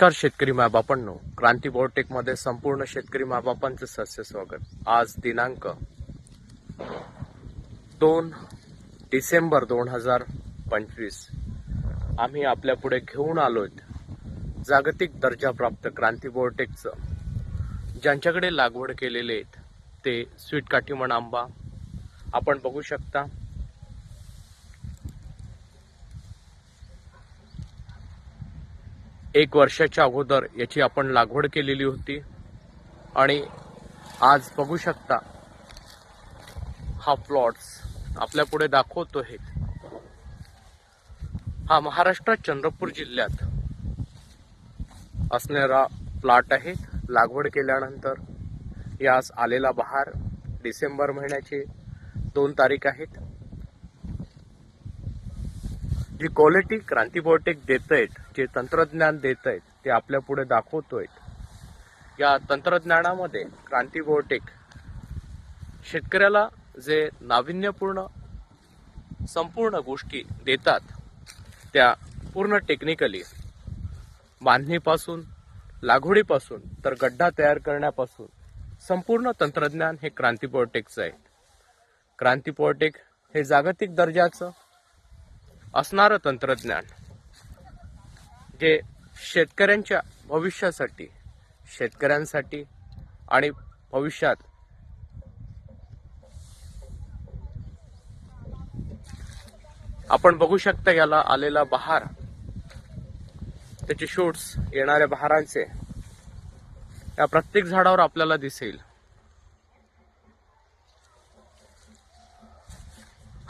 नमस्कार शेतकरी मायबापांनो. क्रांती बायोटेकमध्ये संपूर्ण शेतकरी मायबापांचं सस्य स्वागत. आज दिनांक दोन डिसेंबर दोन हजार पंचवीस. आम्ही आपल्या पुढे घेऊन आलोय. जागतिक दर्जाप्राप्त क्रांती बोर्टेकचं ज्यांच्याकडे लागवड केलेले आहेत ते स्वीट काठीमण आंबा. आपण बघू शकता एक वर्षाच्या अगोदर याची आपण लागवड केलेली होती. आणि आज बघू शकता हा प्लॉट्स आपल्या पुढे दाखवतो हे. हा महाराष्ट्रात चंद्रपूर जिल्ह्यात असणारा प्लॉट आहे. लागवड केल्यानंतर यास आलेला बहार डिसेंबर महिन्याची दोन तारीख आहेत. जी क्वालिटी क्रांती बायोटेक देत आहेत जे तंत्रज्ञान देत आहेत ते आपल्या पुढे दाखवतोय या तंत्रज्ञानामध्ये क्रांती बायोटेक शेतकऱ्याला जे नाविन्यपूर्ण संपूर्ण गोष्टी देतात त्या पूर्ण टेक्निकली बांधणीपासून लागवडीपासून तर गड्डा तयार करण्यापासून संपूर्ण तंत्रज्ञान हे क्रांती बायोटेकचं आहे. क्रांती बायोटेक हे जागतिक दर्जाचं असणारं तंत्रज्ञान जे शेतकऱ्यांच्या भविष्यासाठी शेतकऱ्यांसाठी आणि भविष्यात आपण बघू शकता याला आलेला बहार. त्याचे शूट्स येणाऱ्या बहारांचे या प्रत्येक झाडावर आपल्याला दिसेल.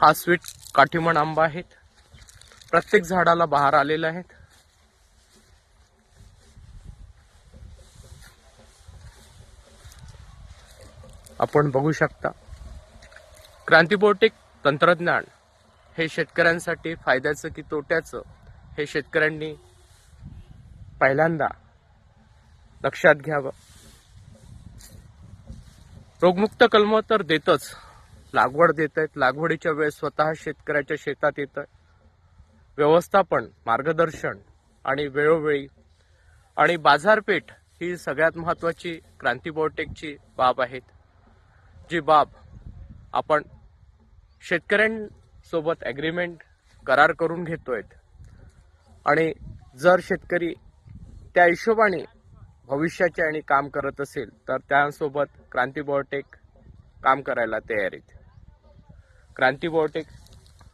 हा स्वीट काठीमण आंबा आहेत. प्रत्येक झाडाला बहार आलेले आहेत. आपण बघू शकता क्रांतीबोटिक तंत्रज्ञान हे शेतकऱ्यांसाठी फायद्याचं की तोट्याचं हे शेतकऱ्यांनी पहिल्यांदा लक्षात घ्यावं. रोगमुक्त कलम तर देतच लागवड देत आहेत. लागवडीच्या वेळेस स्वतः शेतकऱ्याच्या शेतात येत व्यवस्थापन मार्गदर्शन आणि वेळोवेळी. आणि बाजारपेठ ही सगळ्यात महत्त्वाची क्रांती बायोटेकची बाब आहेत जी बाब आपण शेतकऱ्यांसोबत ॲग्रीमेंट करार करून घेतो आहेत आणि जर शेतकरी त्या हिशोबाने भविष्याचे आणि काम करत असेल तर त्यासोबत क्रांती बायोटेक काम करायला तयार आहेत. क्रांती बायोटेक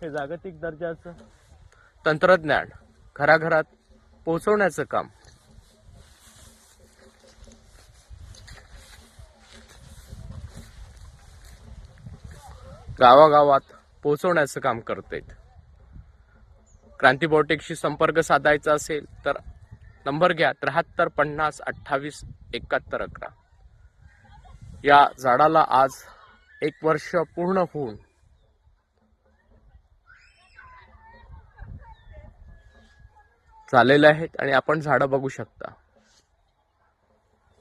हे जागतिक दर्जाचं तंत्रज्ञान घराघरात पोहोचवण्याचं काम. गावागावात पोहोचवण्याचं काम करतायत क्रांती बायोटेकशी संपर्क साधायचा असेल तर नंबर घ्या त्र्याहत्तर पन्नास अठ्ठावीस एकाहत्तर अकरा. या झाडाला आज एक वर्ष पूर्ण होऊन झालेले आहेत आणि आपण झाडं बघू शकता.